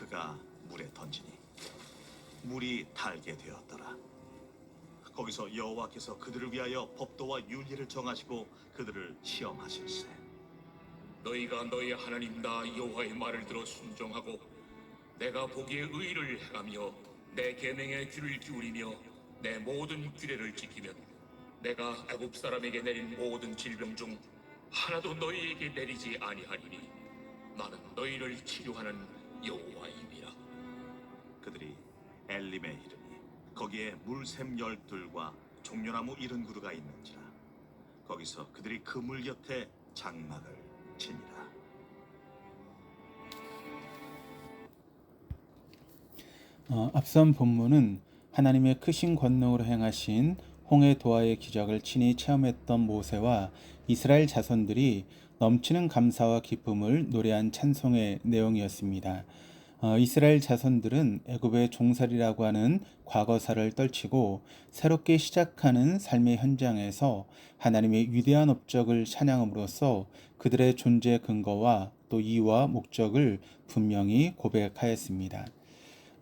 그가 물에 던지니 물이 달게 되었더라. 거기서 여호와께서 그들을 위하여 법도와 윤리를 정하시고 그들을 시험하실세. 너희가 너희 하나님 나 여호와의 말을 들어 순종하고 내가 보기에 의를 행하며 내 계명에 귀를 기울이며 내 모든 규례를 지키면 내가 애굽 사람에게 내린 모든 질병 중 하나도 너희에게 내리지 아니하리니 나는 너희를 치료하는 여호와임이라. 그들이 엘림에 이르니 거기에 물샘 열둘과 종려나무 이른 그루가 있는지라. 거기서 그들이 그 물 곁에 장막을 치니라. 어, 앞선 본문은 하나님의 크신 권능으로 행하신 홍해 도하의 기적을 친히 체험했던 모세와 이스라엘 자손들이 넘치는 감사와 기쁨을 노래한 찬송의 내용이었습니다. 어, 이스라엘 자손들은 애굽의 종살이라고 하는 과거사를 떨치고 새롭게 시작하는 삶의 현장에서 하나님의 위대한 업적을 찬양함으로써 그들의 존재 근거와 또 이유와 목적을 분명히 고백하였습니다.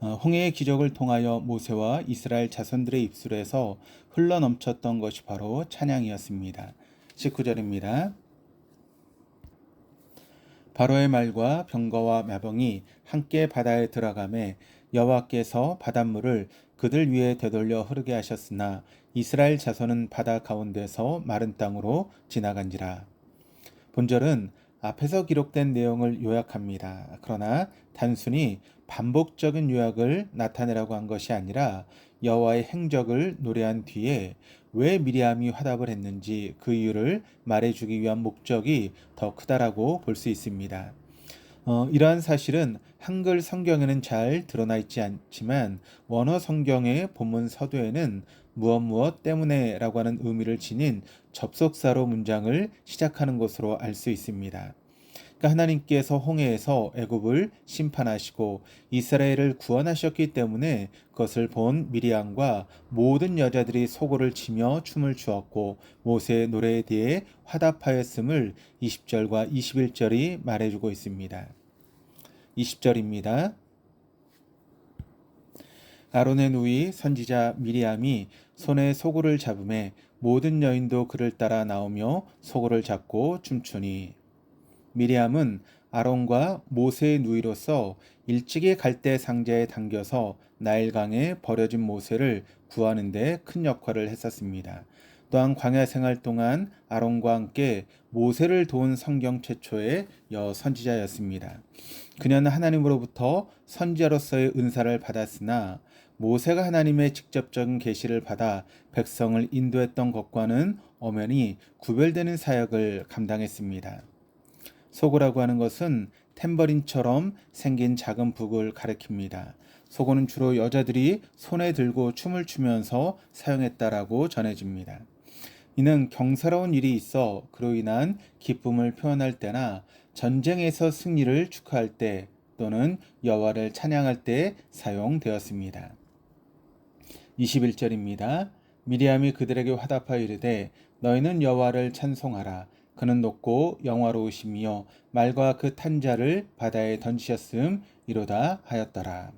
어, 홍해의 기적을 통하여 모세와 이스라엘 자손들의 입술에서 흘러넘쳤던 것이 바로 찬양이었습니다. 19절입니다. 바로의 말과 병거와 마병이 함께 바다에 들어가매 여호와께서 바닷물을 그들 위에 되돌려 흐르게 하셨으나 이스라엘 자손은 바다 가운데서 마른 땅으로 지나간지라. 본절은 앞에서 기록된 내용을 요약합니다. 그러나 단순히 반복적인 요약을 나타내라고 한 것이 아니라 여호와의 행적을 노래한 뒤에 왜 미리암이 화답을 했는지 그 이유를 말해주기 위한 목적이 더 크다라고 볼 수 있습니다. 어, 이러한 사실은 한글 성경에는 잘 드러나 있지 않지만 원어 성경의 본문 서두에는 무엇 무엇 때문에라고 하는 의미를 지닌 접속사로 문장을 시작하는 것으로 알 수 있습니다. 그러니까 하나님께서 홍해에서 애굽을 심판하시고 이스라엘을 구원하셨기 때문에 그것을 본 미리암과 모든 여자들이 소고를 치며 춤을 추었고 모세의 노래에 대해 화답하였음을 20절과 21절이 말해주고 있습니다. 20절입니다. 아론의 누이 선지자 미리암이 손에 소고를 잡음에 모든 여인도 그를 따라 나오며 소고를 잡고 춤추니 미리암은 아론과 모세의 누이로서 일찍이 갈대 상자에 담겨서 나일강에 버려진 모세를 구하는 데 큰 역할을 했었습니다. 또한 광야 생활 동안 아론과 함께 모세를 도운 성경 최초의 여 선지자였습니다. 그녀는 하나님으로부터 선지자로서의 은사를 받았으나 모세가 하나님의 직접적인 계시를 받아 백성을 인도했던 것과는 엄연히 구별되는 사역을 감당했습니다. 소고라고 하는 것은 탬버린처럼 생긴 작은 북을 가리킵니다. 소고는 주로 여자들이 손에 들고 춤을 추면서 사용했다라고 전해집니다. 이는 경사로운 일이 있어 그로 인한 기쁨을 표현할 때나 전쟁에서 승리를 축하할 때 또는 여호와를 찬양할 때 사용되었습니다. 21절입니다. 미리암이 그들에게 화답하여 이르되 너희는 여호와를 찬송하라 그는 높고 영화로우시며 말과 그 탄자를 바다에 던지셨음 이로다 하였더라.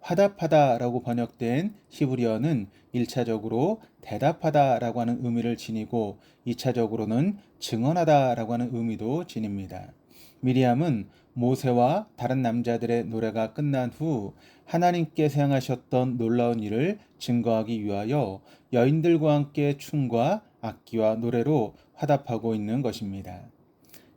화답하다라고 번역된 히브리어는 1차적으로 대답하다라고 하는 의미를 지니고 2차적으로는 증언하다라고 하는 의미도 지닙니다. 미리암은 모세와 다른 남자들의 노래가 끝난 후 하나님께서 행하셨던 놀라운 일을 증거하기 위하여 여인들과 함께 춤과 악기와 노래로 화답하고 있는 것입니다.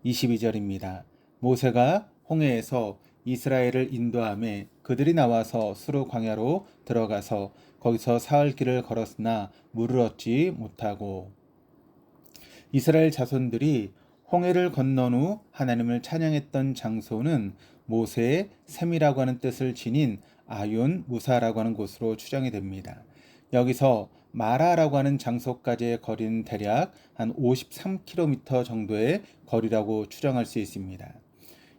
22절입니다. 모세가 홍해에서 이스라엘을 인도함에 그들이 나와서 수르 광야로 들어가서 거기서 사흘 길을 걸었으나 물을 얻지 못하고 이스라엘 자손들이 홍해를 건넌 후 하나님을 찬양했던 장소는 모세의 샘이라고 하는 뜻을 지닌 아윤 무사라고 하는 곳으로 추정이 됩니다. 여기서 마라라고 하는 장소까지의 거리는 대략 한 53km 정도의 거리라고 추정할 수 있습니다.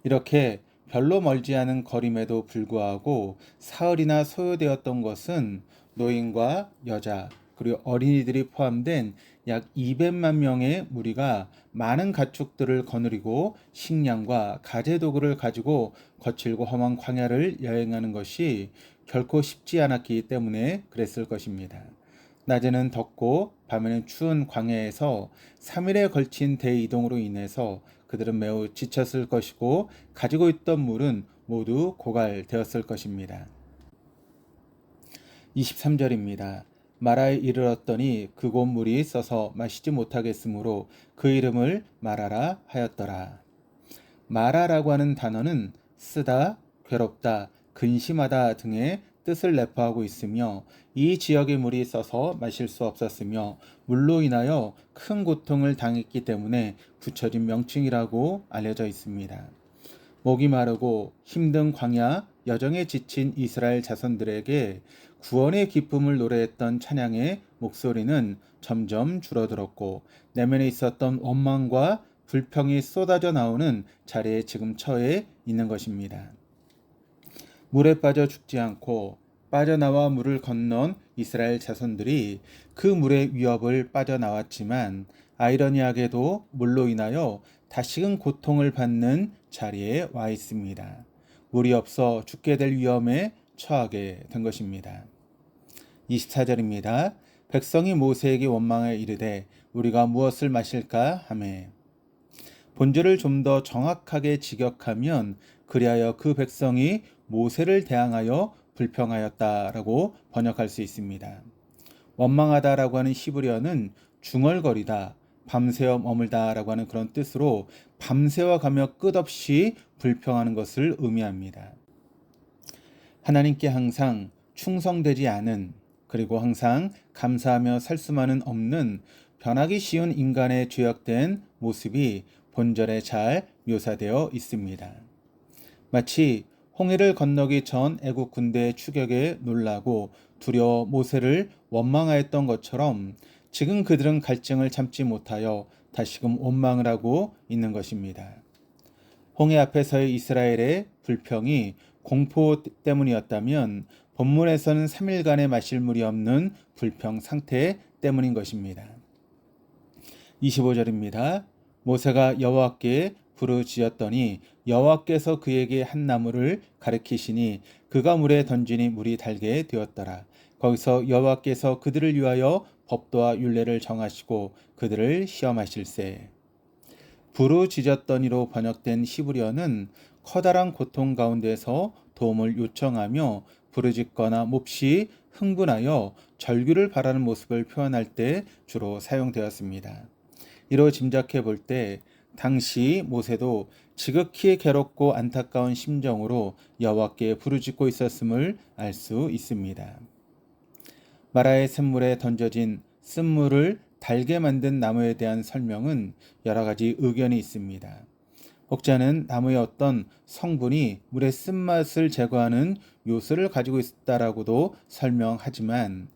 이렇게 별로 멀지 않은 거림에도 불구하고 사흘이나 소요되었던 것은 노인과 여자 그리고 어린이들이 포함된 약 200만 명의 무리가 많은 가축들을 거느리고 식량과 가재 도구를 가지고 거칠고 험한 광야를 여행하는 것이 결코 쉽지 않았기 때문에 그랬을 것입니다. 낮에는 덥고 밤에는 추운 광야에서 3일에 걸친 대이동으로 인해서 그들은 매우 지쳤을 것이고 가지고 있던 물은 모두 고갈되었을 것입니다. 23절입니다. 마라에 이르렀더니 그곳 물이 써서 마시지 못하겠으므로 그 이름을 마라라 하였더라. 마라라고 하는 단어는 쓰다, 괴롭다, 근심하다 등의 뜻을 내포하고 있으며 이 지역의 물이 써서 마실 수 없었으며 물로 인하여 큰 고통을 당했기 때문에 붙여진 명칭이라고 알려져 있습니다. 목이 마르고 힘든 광야 여정에 지친 이스라엘 자손들에게 구원의 기쁨을 노래했던 찬양의 목소리는 점점 줄어들었고 내면에 있었던 원망과 불평이 쏟아져 나오는 자리에 지금 처해 있는 것입니다. 물에 빠져 죽지 않고 빠져나와 물을 건넌 이스라엘 자손들이 그 물의 위협을 빠져나왔지만 아이러니하게도 물로 인하여 다시금 고통을 받는 자리에 와 있습니다. 물이 없어 죽게 될 위험에 처하게 된 것입니다. 24절입니다. 백성이 모세에게 원망해 이르되 우리가 무엇을 마실까 하매 본절을 좀 더 정확하게 직역하면 그리하여 그 백성이 모세를 대항하여 불평하였다라고 번역할 수 있습니다. 원망하다라고 하는 히브리어는 중얼거리다, 밤새워 머물다라고 하는 그런 뜻으로 밤새워 가며 끝없이 불평하는 것을 의미합니다. 하나님께 항상 충성되지 않은 그리고 항상 감사하며 살 수만은 없는 변하기 쉬운 인간의 죄악된 모습이 본절에 잘 묘사되어 있습니다. 마치 홍해를 건너기 전 애국 군대의 추격에 놀라고 두려워 모세를 원망하였던 것처럼 지금 그들은 갈증을 참지 못하여 다시금 원망을 하고 있는 것입니다. 홍해 앞에서의 이스라엘의 불평이 공포 때문이었다면 본문에서는 3일간의 마실 물이 없는 불평 상태 때문인 것입니다. 25절입니다. 모세가 여호와께 부르짖었더니 여호와께서 그에게 한 나무를 가리키시니 그가 물에 던지니 물이 달게 되었더라. 거기서 여호와께서 그들을 위하여 법도와 율례를 정하시고 그들을 시험하실세. 부르짖었더니로 번역된 히브리어는 커다란 고통 가운데서 도움을 요청하며 부르짖거나 몹시 흥분하여 절규를 바라는 모습을 표현할 때 주로 사용되었습니다. 이로 짐작해 볼 때 당시 모세도 지극히 괴롭고 안타까운 심정으로 여호와께 부르짖고 있었음을 알 수 있습니다. 마라의 샘물에 던져진 쓴물을 달게 만든 나무에 대한 설명은 여러 가지 의견이 있습니다. 혹자는 나무의 어떤 성분이 물의 쓴맛을 제거하는 요소를 가지고 있다라고도 설명하지만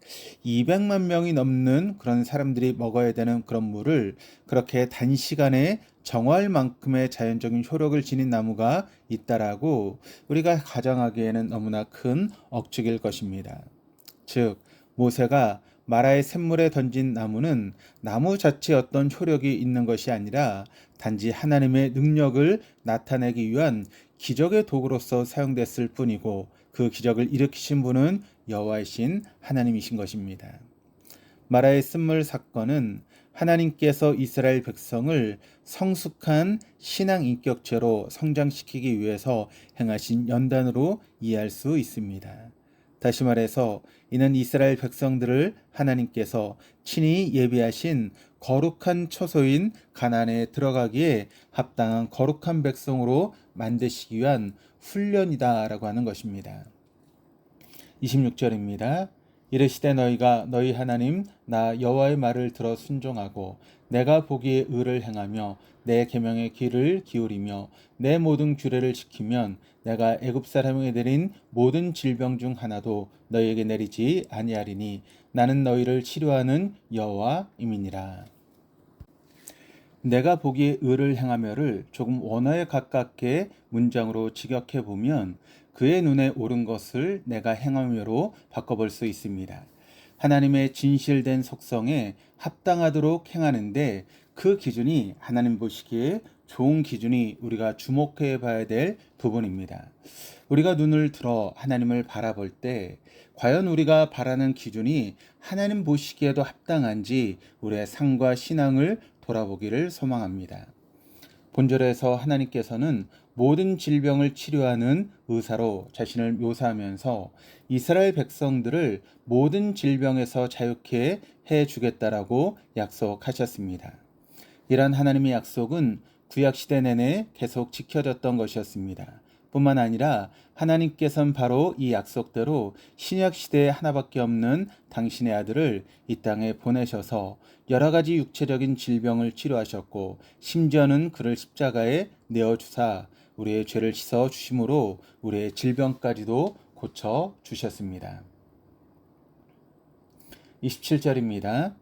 200만 명이 넘는 그런 사람들이 먹어야 되는 그런 물을 그렇게 단시간에 정화할 만큼의 자연적인 효력을 지닌 나무가 있다라고 우리가 가정하기에는 너무나 큰 억측일 것입니다. 즉 모세가 마라의 샘물에 던진 나무는 나무 자체에 어떤 효력이 있는 것이 아니라 단지 하나님의 능력을 나타내기 위한 기적의 도구로서 사용됐을 뿐이고 그 기적을 일으키신 분은 여호와이신 하나님이신 것입니다. 마라의 쓴물 사건은 하나님께서 이스라엘 백성을 성숙한 신앙 인격체로 성장시키기 위해서 행하신 연단으로 이해할 수 있습니다. 다시 말해서 이는 이스라엘 백성들을 하나님께서 친히 예비하신 거룩한 처소인 가나안에 들어가기에 합당한 거룩한 백성으로 만드시기 위한 훈련이다라고 하는 것입니다. 26절입니다. 이르시되 너희가 너희 하나님 나 여호와의 말을 들어 순종하고 내가 보기에 의를 행하며 내 계명에 귀를 기울이며 내 모든 규례를 지키면 내가 애굽 사람에게 내린 모든 질병 중 하나도 너희에게 내리지 아니하리니 나는 너희를 치료하는 여호와임이니라. 내가 보기에 의를 행하며를 조금 원어에 가깝게 문장으로 직역해 보면 그의 눈에 옳은 것을 내가 행하며로 바꿔볼 수 있습니다. 하나님의 진실된 속성에 합당하도록 행하는데 그 기준이 하나님 보시기에 좋은 기준이 우리가 주목해 봐야 될 부분입니다. 우리가 눈을 들어 하나님을 바라볼 때 과연 우리가 바라는 기준이 하나님 보시기에도 합당한지 우리의 상과 신앙을 돌아보기를 소망합니다. 본절에서 하나님께서는 모든 질병을 치료하는 의사로 자신을 묘사하면서 이스라엘 백성들을 모든 질병에서 자유케 해 주겠다라고 약속하셨습니다. 이러한 하나님의 약속은 구약 시대 내내 계속 지켜졌던 것이었습니다. 뿐만 아니라 하나님께서는 바로 이 약속대로 신약 시대에 하나밖에 없는 당신의 아들을 이 땅에 보내셔서 여러 가지 육체적인 질병을 치료하셨고 심지어는 그를 십자가에 내어 주사 우리의 죄를 씻어 주심으로 우리의 질병까지도 고쳐 주셨습니다. 27절입니다.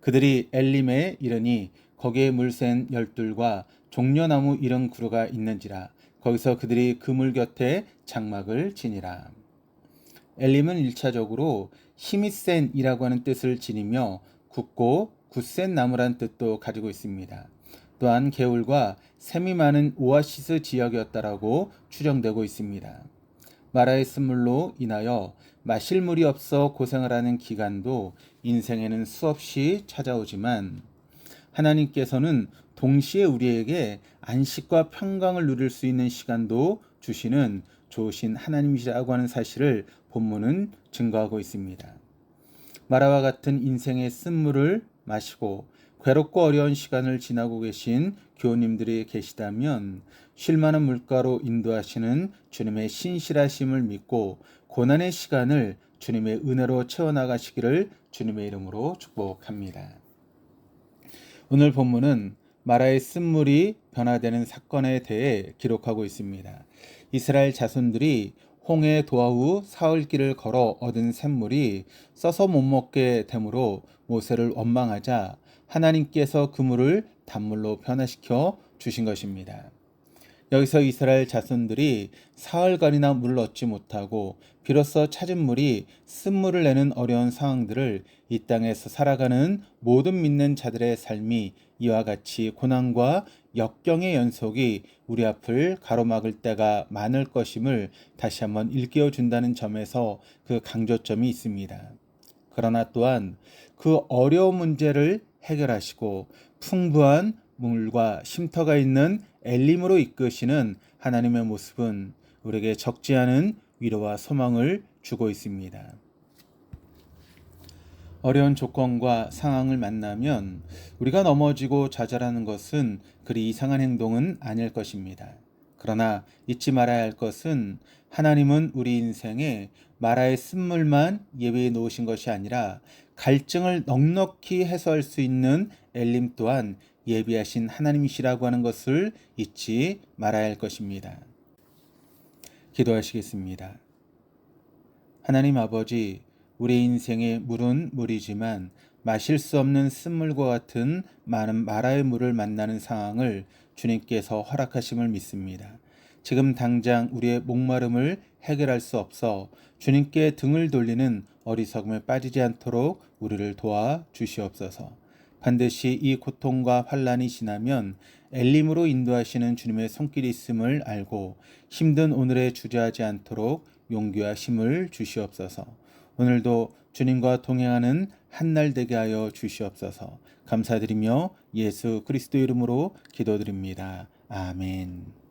그들이 엘림에 이르니 거기에 물샌 열둘과 종려나무 이런 그루가 있는지라 거기서 그들이 그물 곁에 장막을 지니라. 엘림은 1차적으로 힘이 센이라고 하는 뜻을 지니며 굳고 굳센 나무란 뜻도 가지고 있습니다. 또한 개울과 샘이 많은 오아시스 지역이었다라고 추정되고 있습니다. 마라의 쓴물로 인하여 마실 물이 없어 고생을 하는 기간도 인생에는 수없이 찾아오지만 하나님께서는 동시에 우리에게 안식과 평강을 누릴 수 있는 시간도 주시는 좋으신 하나님이시라고 하는 사실을 본문은 증거하고 있습니다. 마라와 같은 인생의 쓴물을 마시고 괴롭고 어려운 시간을 지나고 계신 교우님들이 계시다면 쉴만한 물가로 인도하시는 주님의 신실하심을 믿고 고난의 시간을 주님의 은혜로 채워나가시기를 주님의 이름으로 축복합니다. 오늘 본문은 마라의 쓴물이 변화되는 사건에 대해 기록하고 있습니다. 이스라엘 자손들이 홍해 도하 후 사흘길을 걸어 얻은 샘물이 써서 못 먹게 되므로 모세를 원망하자 하나님께서 그 물을 단물로 변화시켜 주신 것입니다. 여기서 이스라엘 자손들이 사흘간이나 물을 얻지 못하고 비로소 찾은 물이 쓴물을 내는 어려운 상황들을 이 땅에서 살아가는 모든 믿는 자들의 삶이 이와 같이 고난과 역경의 연속이 우리 앞을 가로막을 때가 많을 것임을 다시 한번 일깨워 준다는 점에서 그 강조점이 있습니다. 그러나 또한 그 어려운 문제를 해결하시고 풍부한 물과 쉼터가 있는 엘림으로 이끄시는 하나님의 모습은 우리에게 적지 않은 위로와 소망을 주고 있습니다. 어려운 조건과 상황을 만나면 우리가 넘어지고 좌절하는 것은 그리 이상한 행동은 아닐 것입니다. 그러나 잊지 말아야 할 것은 하나님은 우리 인생에 마라의 쓴물만 예비해 놓으신 것이 아니라 갈증을 넉넉히 해소할 수 있는 엘림 또한 예비하신 하나님이시라고 하는 것을 잊지 말아야 할 것입니다. 기도하시겠습니다. 하나님 아버지, 우리 인생의 물은 물이지만 마실 수 없는 쓴물과 같은 많은 마라의 물을 만나는 상황을 주님께서 허락하심을 믿습니다. 지금 당장 우리의 목마름을 해결할 수 없어 주님께 등을 돌리는 어리석음에 빠지지 않도록 우리를 도와 주시옵소서. 반드시 이 고통과 환란이 지나면 엘림으로 인도하시는 주님의 손길이 있음을 알고 힘든 오늘에 주저하지 않도록 용기와 힘을 주시옵소서. 오늘도 주님과 동행하는 한날 되게 하여 주시옵소서. 감사드리며 예수 그리스도 이름으로 기도드립니다. 아멘.